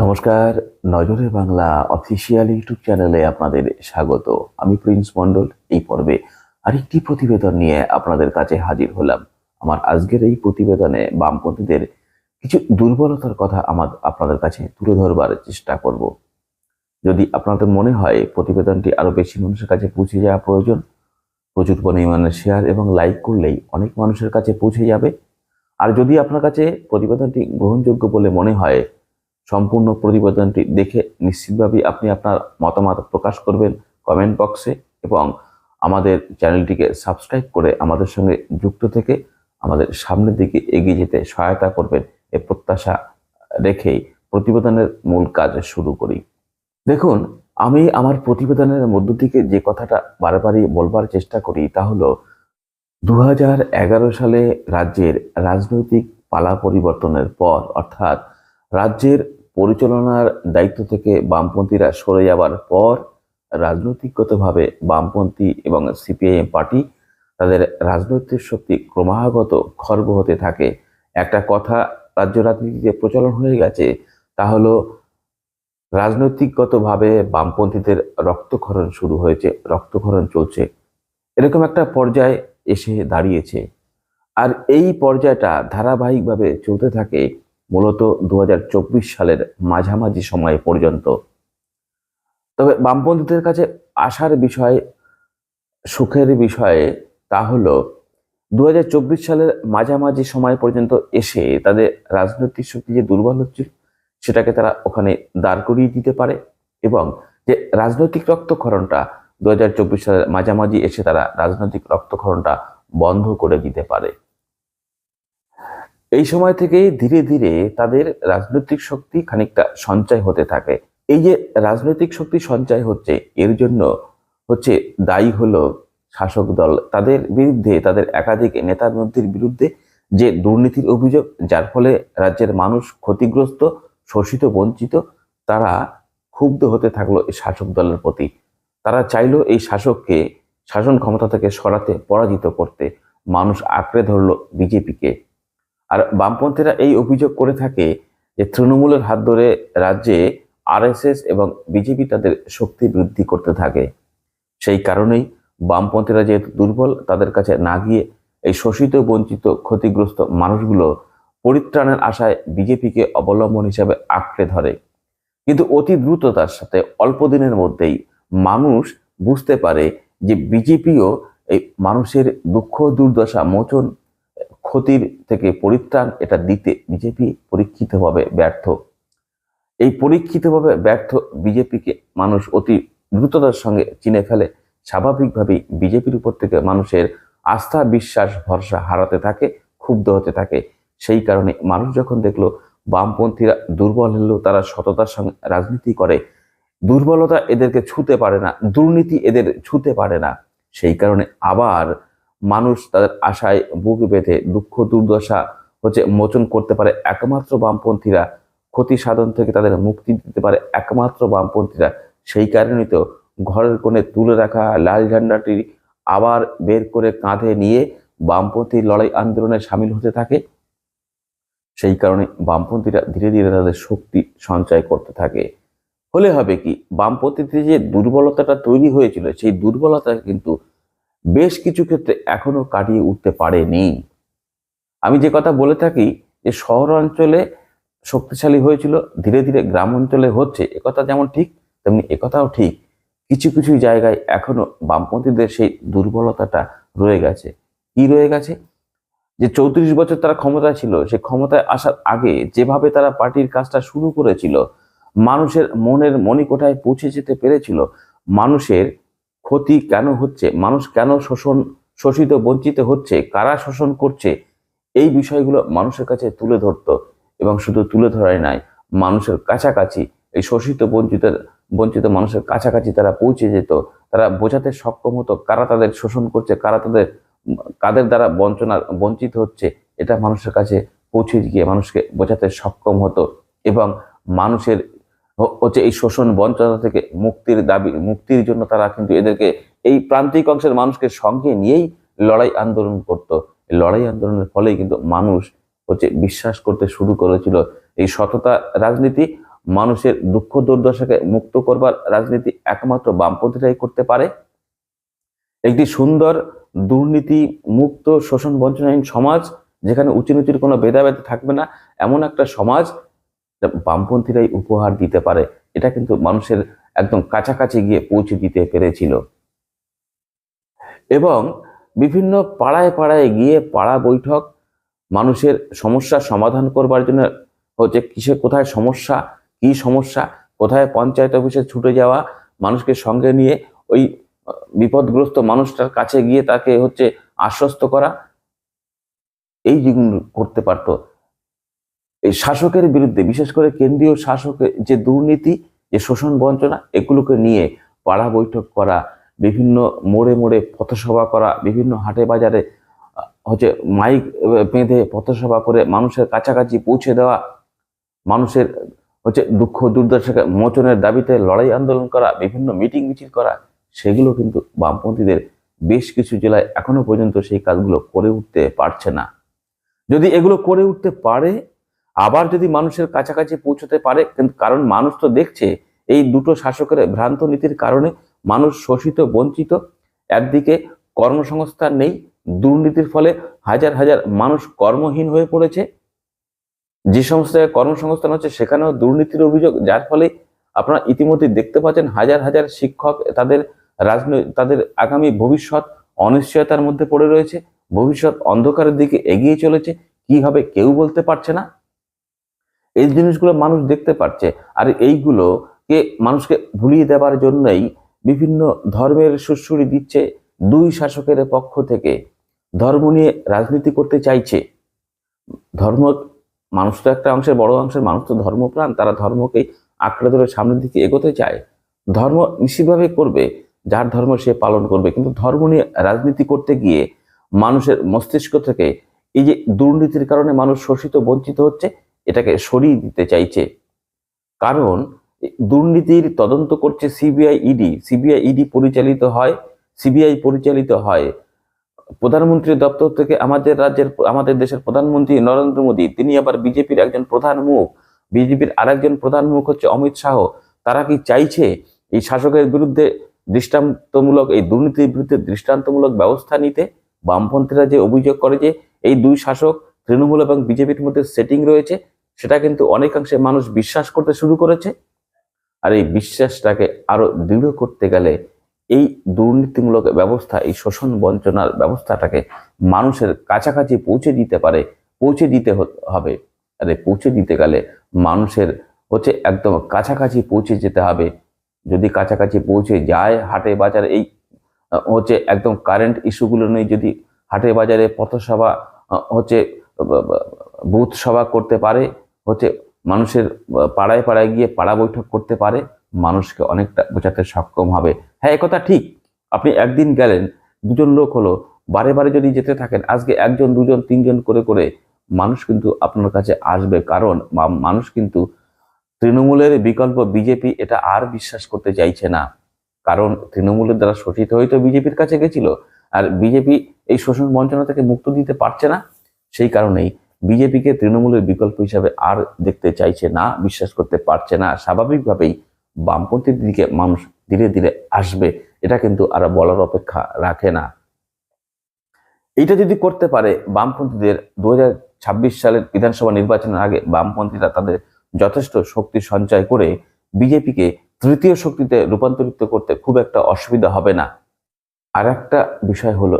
নমস্কার, নজরে Bangla official YouTube চ্যানেলে আপনাদের স্বাগত। আমি প্রিন্স মন্ডল এই পর্বে আরেকটি প্রতিবেদন নিয়ে আপনাদের কাছে হাজির হলাম। আমার আজকের এই প্রতিবেদনে বামপন্থীদের কিছু দুর্বলতার কথা আমার আপনাদের কাছে তুলে ধরবার চেষ্টা করব। যদি আপনাদের মনে হয় প্রতিবেদনটি আরও বেশি মানুষের কাছে পৌঁছে যাওয়া প্রয়োজন, প্রচুর পরিমাণে শেয়ার এবং লাইক করলেই অনেক মানুষের কাছে পৌঁছে যাবে। আর যদি আপনার কাছে প্রতিবেদনটি গ্রহণযোগ্য বলে মনে হয় সম্পূর্ণ প্রতিবেদনটি দেখে নিশ্চিতভাবেই আপনি আপনার মতামত প্রকাশ করবেন কমেন্ট বক্সে এবং আমাদের চ্যানেলটিকে সাবস্ক্রাইব করে আমাদের সঙ্গে যুক্ত থেকে আমাদের সামনের দিকে এগিয়ে যেতে সহায়তা করবেন এ প্রত্যাশা রেখেই প্রতিবেদনের মূল কাজ শুরু করি। দেখুন, আমি আমার প্রতিবেদনের মধ্য থেকে যে কথাটা বারবারই বলবার চেষ্টা করি তা হলো দু হাজার এগারো সালে রাজ্যের রাজনৈতিক পালা পরিবর্তনের পর, অর্থাৎ রাজ্যের পরিচালনার দায়িত্ব থেকে বামপন্থীরা সরে যাবার পর রাজনৈতিকগতভাবে বামপন্থী এবং সিপিআইএম পার্টি তাদের রাজনৈতিক শক্তি ক্রমাগত খর্ব হতে থাকে। একটা কথা রাজ্য রাজনীতিতে প্রচলন হয়ে গেছে, তা হলো রাজনৈতিকগতভাবে বামপন্থীদের রক্তক্ষরণ শুরু হয়েছে, রক্তক্ষরণ চলছে। এরকম একটা পর্যায়ে এসে দাঁড়িয়েছে। আর এই পর্যায়টা ধারাবাহিকভাবে চলতে থাকে মূলত দু হাজার চব্বিশ সালের মাঝামাঝি সময় পর্যন্ত। তবে বামপন্থীদের কাছে আসার বিষয়, সুখের বিষয়ে তা হলো দু হাজার চব্বিশ সালের মাঝামাঝি সময় পর্যন্ত এসে তাদের রাজনৈতিক শক্তি যে দুর্বল হচ্ছিল সেটাকে তারা ওখানে দাঁড় করিয়ে দিতে পারে এবং যে রাজনৈতিক রক্তক্ষরণটা দু হাজার চব্বিশ সালের মাঝামাঝি এসে তারা রাজনৈতিক রক্তক্ষরণটা বন্ধ করে দিতে পারে। এই সময় থেকে ধীরে ধীরে তাদের রাজনৈতিক শক্তি খানিকটা সঞ্চয় হতে থাকে। এই যে রাজনৈতিক শক্তি সঞ্চয় হচ্ছে, এর জন্য হচ্ছে দায়ী হলো শাসক দল। তাদের বিরুদ্ধে, তাদের একাধিক নেতার মন্ত্রীর বিরুদ্ধে যে দুর্নীতির অভিযোগ, যার ফলে রাজ্যের মানুষ ক্ষতিগ্রস্ত, শোষিত, বঞ্চিত, তারা ক্ষুব্ধ হতে থাকল এই শাসক দলের প্রতি। তারা চাইলো এই শাসককে, শাসন ক্ষমতা থেকে সরাতে, পরাজিত করতে। মানুষ আঁকড়ে ধরলো বিজেপিকে। আর বামপন্থীরা এই অভিযোগ করে থাকে যে তৃণমূলের হাত ধরে রাজ্যে আরএসএস এবং বিজেপি তাদের শক্তি বৃদ্ধি করতে থাকে। সেই কারণেই বামপন্থীরা যেহেতু দুর্বল, তাদের কাছে না গিয়ে এই শোষিত, বঞ্চিত, ক্ষতিগ্রস্ত মানুষগুলো পরিত্রাণের আশায় বিজেপিকে অবলম্বন হিসাবে আঁকড়ে ধরে। কিন্তু অতি দ্রুততার সাথে অল্প দিনের মধ্যেই মানুষ বুঝতে পারে যে বিজেপিও এই মানুষের দুঃখ, দুর্দশা, মোচন ক্ষতির থেকে পরিত্রাণ এটা দিতে বিজেপি পরীক্ষিতভাবে ব্যর্থ। এই পরীক্ষিতভাবে ব্যর্থ বিজেপিকে মানুষ অতি দ্রুততার সঙ্গে চিনে ফেলে, স্বাভাবিকভাবেই বিজেপির উপর থেকে মানুষের আস্থা, বিশ্বাস, ভরসা হারাতে থাকে, ক্ষুব্ধ হতে থাকে। সেই কারণে মানুষ যখন দেখল বামপন্থীরা দুর্বল হলেও তারা সততার সঙ্গে রাজনীতি করে, দুর্বলতা এদেরকে ছুতে পারে না, দুর্নীতি এদের ছুতে পারে না। সেই কারণে আবার মানুষ তাদের আশায় বুক বেঁধে দুঃখ দুর্দশা হচ্ছে মোচন করতে পারে। একমাত্র বামপন্থীরা ক্ষতি সাধন থেকে তাদের মুক্তি দিতে পারে। একমাত্র বামপন্থীরা সেই কারণেই তো ঘরের কোণে তুলে রাখা লাল ঝান্ডাটি আবার বের করে কাঁধে নিয়ে বামপন্থী লড়াই আন্দোলনে সামিল হতে থাকে। সেই কারণে বামপন্থীরা ধীরে ধীরে তাদের শক্তি সঞ্চয় করতে থাকে। হলে হবে কি? বামপন্থীতে যে দুর্বলতাটা তৈরি হয়েছিল, সেই দুর্বলতা কিন্তু বেশ কিছু ক্ষেত্রে এখনও কাটিয়ে উঠতে পারেনি। আমি যে কথা বলে থাকি যে শহর অঞ্চলে শক্তিশালী হয়েছিল, ধীরে ধীরে গ্রাম অঞ্চলে হচ্ছে একথা যেমন ঠিক, তেমনি একথাও ঠিক। কিছু কিছু জায়গায় এখনও বামপন্থীদের সেই দুর্বলতাটা রয়ে গেছে। কি রয়ে গেছে? যে চৌত্রিশ বছর তারা ক্ষমতায় ছিল, সে ক্ষমতায় আসার আগে যেভাবে তারা পার্টির কাজটা শুরু করেছিল, মানুষের মনের মণিকোঠায় পৌঁছে যেতে পেরেছিল, মানুষের ক্ষতি কেন হচ্ছে? মানুষ কেন শোষণ, শোষিত, বঞ্চিত হচ্ছে? কারা শোষণ করছে? এই বিষয়গুলো মানুষের কাছে তুলে ধরতো এবং শুধু তুলে ধরাই নাই, মানুষের কাছাকাছি, এই শোষিত, বঞ্চিত বঞ্চিত মানুষের কাছাকাছি তারা পৌঁছে যেত। তারা বোঝাতে সক্ষম হতো কারা তাদের শোষণ করছে, কারা তাদের, কাদের দ্বারা বঞ্চনার বঞ্চিত হচ্ছে, এটা মানুষের কাছে পৌঁছে গিয়ে মানুষকে বোঝাতে সক্ষম হতো এবং মানুষের হচ্ছে এই শোষণ বঞ্চনা থেকে মুক্তির দাবি, মুক্তির জন্য তারা কিন্তু এদেরকে এই প্রান্তিক অংশের মানুষকে সঙ্গে নিয়েই লড়াই আন্দোলন করত। লড়াই আন্দোলনের ফলেই কিন্তু মানুষ হচ্ছে বিশ্বাস করতে শুরু করেছিল। এই সততা রাজনীতি মানুষের দুঃখ দুর্দশাকে মুক্ত করবার রাজনীতি একমাত্র বামপন্থীরাই করতে পারে। একটি সুন্দর দুর্নীতি মুক্ত শোষণ বঞ্চনাহীন সমাজ, যেখানে উঁচু নিচুর কোনো ভেদাভেদ থাকবে না, এমন একটা সমাজ বামপন্থীরাই উপহার দিতে পারে। এটা কিন্তু মানুষের একদম কাছাকাছি গিয়ে পৌঁছে দিতে পেরেছিল। এবং বিভিন্ন পাড়ায় পাড়ায় গিয়ে পাড়া বৈঠক, মানুষের সমস্যার সমাধান করবার জন্য হচ্ছে কিসে কোথায় সমস্যা, কি সমস্যা, কোথায় পঞ্চায়েত অফিসে ছুটে যাওয়া, মানুষকে সঙ্গে নিয়ে ওই বিপদগ্রস্ত মানুষটার কাছে গিয়ে তাকে হচ্ছে আশ্বস্ত করা, এই যেগুলো করতে পারতো। এই শাসকের বিরুদ্ধে, বিশেষ করে কেন্দ্রীয় শাসকের যে দুর্নীতি, যে শোষণ বঞ্চনা, এগুলোকে নিয়ে পাড়া বৈঠক করা, বিভিন্ন মোড়ে মোড়ে পথসভা করা, বিভিন্ন হাটে বাজারে হচ্ছে মাইক বেঁধে পথসভা করে মানুষের কাছাকাছি পৌঁছে দেওয়া, মানুষের, হচ্ছে দুঃখ দুর্দশাকে মোচনের দাবিতে লড়াই আন্দোলন করা, বিভিন্ন মিটিং মিছিল করা, সেগুলো কিন্তু বামপন্থীদের বেশ কিছু জেলায় এখনও পর্যন্ত সেই কাজগুলো করে উঠতে পারছে না। যদি এগুলো করে উঠতে পারে আবার যদি মানুষের কাছাকাছি পৌঁছতে পারে, কিন্তু কারণ মানুষ তো দেখছে, এই দুটো শাসকের ভ্রান্ত নীতির কারণে মানুষ শোষিত, বঞ্চিত। একদিকে কর্মসংস্থান নেই, দুর্নীতির ফলে হাজার হাজার মানুষ কর্মহীন হয়ে পড়েছে। যে সমস্ত কর্মসংস্থান হচ্ছে, সেখানেও দুর্নীতির অভিযোগ, যার ফলে আপনারা ইতিমধ্যে দেখতে পাচ্ছেন হাজার হাজার শিক্ষক তাদের রাজনৈতিক তাদের আগামী ভবিষ্যৎ অনিশ্চয়তার মধ্যে পড়ে রয়েছে। ভবিষ্যৎ অন্ধকারের দিকে এগিয়ে চলেছে। কি হবে কেউ বলতে পারছে না। এই জিনিসগুলো মানুষ দেখতে পাচ্ছে আর এইগুলোকে মানুষকে ভুলিয়ে দেওয়ার জন্যই বিভিন্ন ধর্মের সুশ্রুরি দিচ্ছে দুই শাসকের পক্ষ থেকে। ধর্ম নিয়ে রাজনীতি করতে চাইছে। ধর্ম মানুষ তো একটা অংশের বড় অংশের মানুষ তো ধর্মপ্রাণ, তারা ধর্মকে আঁকড়ে ধরে সামনের দিকে এগোতে চায়। ধর্ম নিশ্চিতভাবে করবে, যার ধর্ম সে পালন করবে। কিন্তু ধর্ম নিয়ে রাজনীতি করতে গিয়ে মানুষের মস্তিষ্ক থেকে এই যে দুর্নীতির কারণে মানুষ শোষিত, বঞ্চিত হচ্ছে এটাকে সরিয়ে দিতে চাইছে। কারণ দুর্নীতির তদন্ত করছে সিবিআই ইডি সিবিআই ইডি পরিচালিত হয়, সিবিআই পরিচালিত হয়। প্রধানমন্ত্রীর দপ্তর থেকে আমাদের রাজ্যের, আমাদের দেশের প্রধানমন্ত্রী নরেন্দ্র মোদী, তিনি আবার বিজেপির একজন প্রধান মুখ। বিজেপির আরেকজন প্রধান মুখ হচ্ছে অমিত শাহ। তারা কি চাইছে এই শাসকের বিরুদ্ধে দৃষ্টান্তমূলক, এই দুর্নীতির বিরুদ্ধে দৃষ্টান্তমূলক ব্যবস্থা নিতে? বামপন্থীরা যে অভিযোগ করে যে এই দুই শাসক তৃণমূল এবং বিজেপির মধ্যে সেটিং রয়েছে সেটা কিন্তু অনেকাংশে মানুষ বিশ্বাস করতে শুরু করেছে। আর এই বিশ্বাসটাকে আরও দৃঢ় করতে গেলে এই দুর্নীতিমূলক ব্যবস্থা, এই শোষণ বঞ্চনার ব্যবস্থাটাকে মানুষের কাছাকাছি পৌঁছে দিতে পারে, পৌঁছে দিতে হবে। আরে পৌঁছে দিতে গেলে মানুষের হচ্ছে একদম কাছাকাছি পৌঁছে যেতে হবে। যদি কাছাকাছি পৌঁছে যায় হাটে বাজারে, এই হচ্ছে একদম কারেন্ট ইস্যুগুলো নিয়ে যদি হাটে বাজারে পথসভা, হচ্ছে বুথ সভা করতে পারে হচ্ছে মানুষের পাড়ায় পাড়ায় গিয়ে পাড়া বৈঠক করতে পারে, মানুষকে অনেকটা বোঝাতে সক্ষম হবে। হ্যাঁ একথা ঠিক। আপনি একদিন গেলেন, দুজন লোক হলো, বারে বারে যদি যেতে থাকেন, আজকে একজন, দুজন, তিনজন করে করে মানুষ কিন্তু আপনার কাছে আসবে। কারণ মানুষ কিন্তু তৃণমূলের বিকল্প বিজেপি এটা আর বিশ্বাস করতে চাইছে না। কারণ তৃণমূলের দ্বারা শোষিত হয়ে তো বিজেপির কাছে গেছিল। আর বিজেপি এই শোষণ বঞ্চনা থেকে মুক্ত দিতে পারছে না। সেই কারণেই বিজেপিকে তৃণমূলের বিকল্প হিসাবে আর দেখতে চাইছে না, বিশ্বাস করতে পারছে না। স্বাভাবিকভাবেই বামপন্থীর দিকে মানুষ ধীরে ধীরে আসবে, এটা কিন্তু আর বলার অপেক্ষা রাখে না। এটা যদি করতে পারে, বামপন্থীদের দু হাজার ছাব্বিশ সালের বিধানসভা নির্বাচনের আগে বামপন্থীরা তাদের যথেষ্ট শক্তি সঞ্চয় করে বিজেপিকে তৃতীয় শক্তিতে রূপান্তরিত করতে খুব একটা অসুবিধা হবে না। আর একটা বিষয় হলো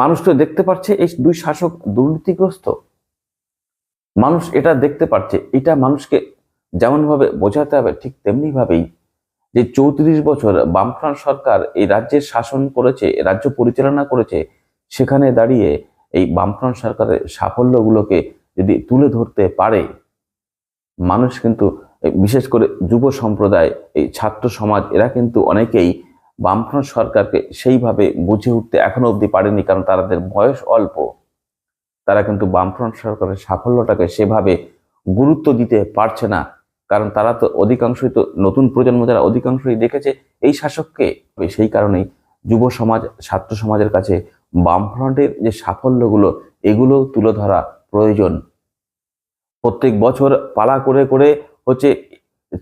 মানুষ তো দেখতে পাচ্ছে এই দুই শাসক দুর্নীতিগ্রস্ত। মানুষ এটা দেখতে পাচ্ছে এটা মানুষকে যেমন ভাবে বোঝাতে হবে, ঠিক তেমনি ভাবেই যে চৌত্রিশ বছর বামফ্রন্ট সরকার এই রাজ্যের শাসন করেছে, রাজ্য পরিচালনা করেছে, সেখানে দাঁড়িয়ে এই বামফ্রন্ট সরকারের সাফল্যগুলোকে যদি তুলে ধরতে পারে, মানুষ কিন্তু, বিশেষ করে যুব সম্প্রদায়, এই ছাত্র সমাজ, এরা কিন্তু অনেকেই বামফ্রন্ট সরকারকে সেইভাবে বুঝে উঠতে এখনও অবধি পারেনি, কারণ তাদের বয়স অল্প। তারা কিন্তু বামফ্রন্ট সরকারের সাফল্যটাকে সেভাবে গুরুত্ব দিতে পারছে না, কারণ তারা তো অধিকাংশই তো নতুন প্রজন্ম যারা অধিকাংশই দেখেছে, এই শাসককে। সেই কারণেই যুব সমাজ, ছাত্র সমাজের কাছে বামফ্রন্টের যে সাফল্যগুলো, এগুলো তুলে ধরা প্রয়োজন। প্রত্যেক বছর পালা করে করে হচ্ছে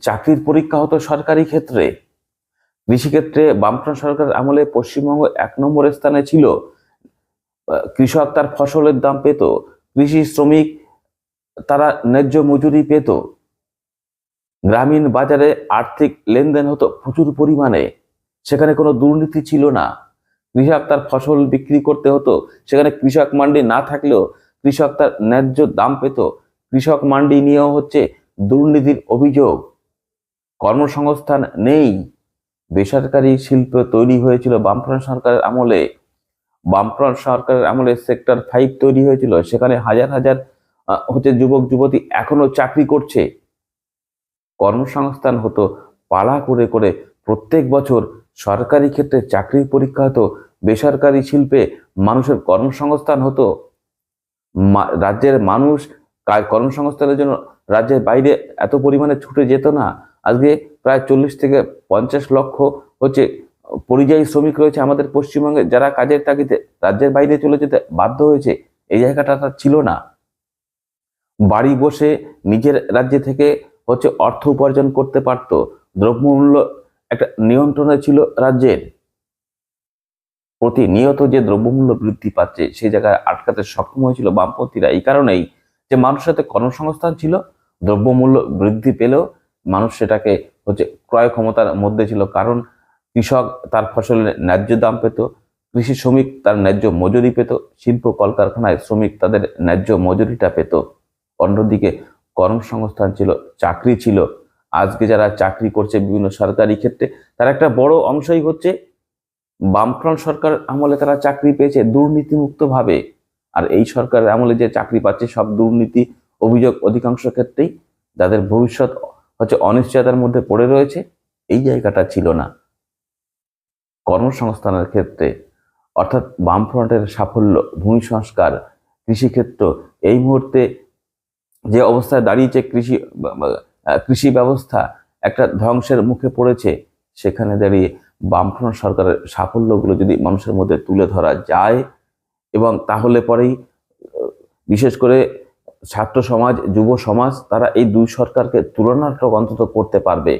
চাকরির পরীক্ষা হতো সরকারি ক্ষেত্রে। কৃষিক্ষেত্রে বামফ্রন্ট সরকার আমলে পশ্চিমবঙ্গ এক নম্বর স্থানে ছিল কৃষক তার ফসলের দাম পেত, কৃষি শ্রমিক তারা ন্যায্য মজুরি পেত। গ্রামীণ বাজারে আর্থিক লেনদেন হতো প্রচুর পরিমাণে, সেখানে কোনো দুর্নীতি ছিল না। কৃষক তার ফসল বিক্রি করতে হতো, সেখানে কৃষক মান্ডি না থাকলেও কৃষক তার ন্যায্য দাম পেত। কৃষক মান্ডি নিয়েও হচ্ছে দুর্নীতির অভিযোগ। কর্মসংস্থান নেই। বেসরকারি শিল্প তৈরি হয়েছিল বামফ্রন্ট সরকারের আমলে। বামফ্রন্ট সরকারের আমলে সেক্টর ফাইভ তৈরি হয়েছিল। সেখানে হাজার হাজার হচ্ছে যুবক, যুবতী এখনও চাকরি করছে। কর্মসংস্থান হতো পালা করে করে। প্রত্যেক বছর সরকারি ক্ষেত্রে চাকরির পরীক্ষা হতো। বেসরকারি শিল্পে মানুষের কর্মসংস্থান হতো। রাজ্যের মানুষ কর্মসংস্থানের জন্য রাজ্যের বাইরে এত পরিমাণে ছুটে যেত না। আজকে প্রায় চল্লিশ থেকে পঞ্চাশ লক্ষ হচ্ছে পরিযায়ী শ্রমিক রয়েছে আমাদের পশ্চিমবঙ্গে। যারা কাজের তাগিদে রাজ্যের বাইরে চলে যেতে বাধ্য হয়েছে, এই জায়গাটা তার ছিল না। বাড়ি বসে নিজের রাজ্য থেকে হচ্ছে অর্থ উপার্জন করতে পারতো। দ্রব্যমূল্য একটা নিয়ন্ত্রণে ছিল রাজ্যের। প্রতিনিয়ত যে দ্রব্যমূল্য বৃদ্ধি পাচ্ছে সেই জায়গায় আটকাতে সক্ষম হয়েছিল বামপন্থীরা। এই কারণেই যে মানুষের সাথে কর্মসংস্থান ছিল, দ্রব্যমূল্য বৃদ্ধি পেলেও মানুষ সেটাকে হচ্ছে ক্রয় ক্ষমতার মধ্যে ছিল। কারণ কৃষক তার ফসলের ন্যায্য দাম পেত, কৃষি শ্রমিক তার ন্যায্য মজুরি পেত, শিল্প কলকারখানায় শ্রমিক তাদের ন্যায্য মজুরিটা পেত। অন্যদিকে কর্মসংস্থান ছিল, চাকরি ছিল। আজকে যারা চাকরি করছে বিভিন্ন সরকারি ক্ষেত্রে, তার একটা বড় অংশই হচ্ছে বামফ্রন্ট সরকার আমলে তারা চাকরি পেয়েছে দুর্নীতিমুক্তভাবে। আর এই সরকারের আমলে যে চাকরি পাচ্ছে সব দুর্নীতি অভিযোগ অধিকাংশ ক্ষেত্রেই যাদের ভবিষ্যৎ হচ্ছে অনিশ্চয়তার মধ্যে পড়ে রয়েছে, এই জায়গাটা ছিল না। কর্মসংস্থানের ক্ষেত্রে, অর্থাৎ বামফ্রন্টের সাফল্য, ভূমি সংস্কার, কৃষিক্ষেত্র, এই মুহূর্তে যে অবস্থায় দাঁড়িয়েছে কৃষি কৃষি ব্যবস্থা একটা ধ্বংসের মুখে পড়েছে, সেখানে দাঁড়িয়ে বামফ্রন্ট সরকারের সাফল্যগুলো যদি মানুষের মধ্যে তুলে ধরা যায়, এবং তাহলে পরেই বিশেষ করে ছাত্র সমাজ, যুব সমাজ, তারা এই দুই সরকারকে তুলনাত্মক অন্তত করতে পারবে।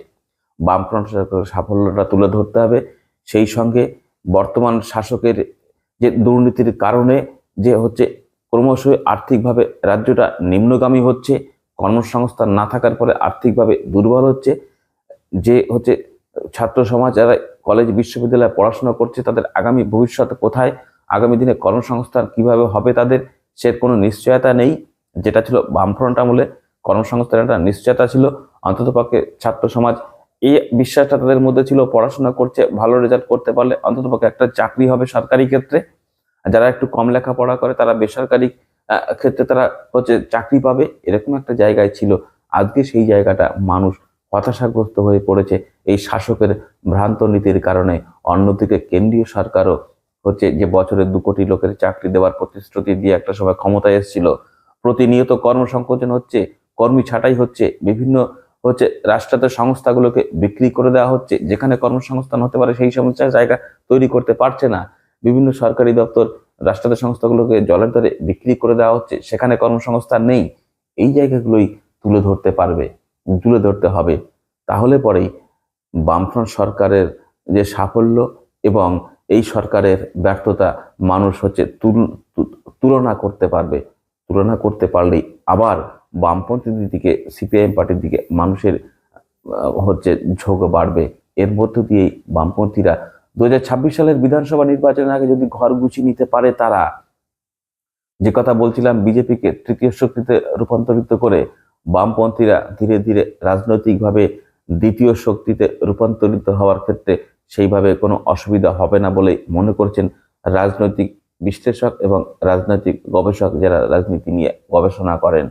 বামফ্রন্ট সরকারের সাফল্যটা তুলে ধরতে হবে। সেই সঙ্গে বর্তমান শাসকের যে দুর্নীতির কারণে যে হচ্ছে ক্রমশই আর্থিকভাবে রাজ্যটা নিম্নগামী হচ্ছে, কর্মসংস্থান না থাকার পরে আর্থিকভাবে দুর্বল হচ্ছে, যে হচ্ছে ছাত্র সমাজ যারা কলেজ, বিশ্ববিদ্যালয়ে পড়াশোনা করছে, তাদের আগামী ভবিষ্যৎ কোথায়, আগামী দিনে কর্মসংস্থান কীভাবে হবে তাদের, সে কোনো নিশ্চয়তা নেই। যেটা ছিল বামফ্রন্ট আমলে কর্মসংস্থানের একটা নিশ্চয়তা ছিল। অন্ততপক্ষে ছাত্র সমাজ এই বিশ্বাসটা তাদের মধ্যে ছিল, পড়াশোনা করছে, ভালো রেজাল্ট করতে পারলে অন্ততপক্ষে একটা চাকরি হবে সরকারি ক্ষেত্রে। যারা একটু কম লেখাপড়া করে তারা বেসরকারি ক্ষেত্রে তারা হচ্ছে চাকরি পাবে, এরকম একটা জায়গায় ছিল। আজকে সেই জায়গাটা মানুষ হতাশাগ্রস্ত হয়ে পড়েছে। এই শাসকের ভ্রান্ত নীতির কারণে অন্যদিকে কেন্দ্রীয় সরকারও হচ্ছে যে বছরে দু কোটি লোকের চাকরি দেওয়ার প্রতিশ্রুতি দিয়ে একটা সময় ক্ষমতায় এসেছিল। প্রতিনিয়ত কর্মসংকোচন হচ্ছে, কর্মী ছাঁটাই হচ্ছে, বিভিন্ন হচ্ছে রাষ্ট্রায়ত্ত সংস্থাগুলোকে বিক্রি করে দেওয়া হচ্ছে, যেখানে কর্মসংস্থান হতে পারে সেই সমস্ত জায়গা তৈরি করতে পারছে না। বিভিন্ন সরকারি দপ্তর রাষ্ট্রায়ত্ত সংস্থাগুলোকে জলের দরে বিক্রি করে দেওয়া হচ্ছে, সেখানে কর্মসংস্থান নেই। এই জায়গাগুলোই তুলে ধরতে পারবে, তুলে ধরতে হবে। তাহলে পরেই বামফ্রন্ট সরকারের যে সাফল্য এবং এই সরকারের ব্যর্থতা মানুষ হচ্ছে তুল- তুলনা করতে পারবে। তুলনা করতে পারলেই আবার বামপন্থীদের দিকে, সিপিআইএম পার্টির দিকে মানুষের হচ্ছে ঝোঁক বাড়বে। এর মধ্য দিয়েই বামপন্থীরা দু হাজার ছাব্বিশ সালের বিধানসভা নির্বাচনের আগে যদি ঘর গুছিয়ে নিতে পারে তারা, যে কথা বলছিলাম বিজেপিকে তৃতীয় শক্তিতে রূপান্তরিত করে, বামপন্থীরা ধীরে ধীরে রাজনৈতিকভাবে দ্বিতীয় শক্তিতে রূপান্তরিত হওয়ার ক্ষেত্রে সেইভাবে কোনো অসুবিধা হবে না বলে মনে করছেন রাজনৈতিক বিশ্লেষক এবং রাজনৈতিক গবেষক যারা রাজনীতি নিয়ে গবেষণা করেন,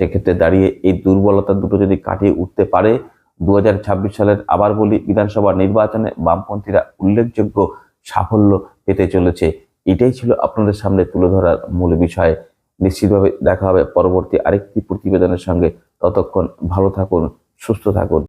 সেক্ষেত্রে দাঁড়িয়ে এই দুর্বলতা দুটো যদি কাটিয়ে উঠতে পারে দু হাজার ছাব্বিশ সালের আবার বলি বিধানসভা নির্বাচনে বামপন্থীরা উল্লেখযোগ্য সাফল্য পেতে চলেছে। এটাই ছিল আপনাদের সামনে তুলে ধরার মূল বিষয়। নিশ্চিতভাবে দেখা হবে পরবর্তী আরেকটি প্রতিবেদনের সঙ্গে। ততক্ষণ ভালো থাকুন, সুস্থ থাকুন।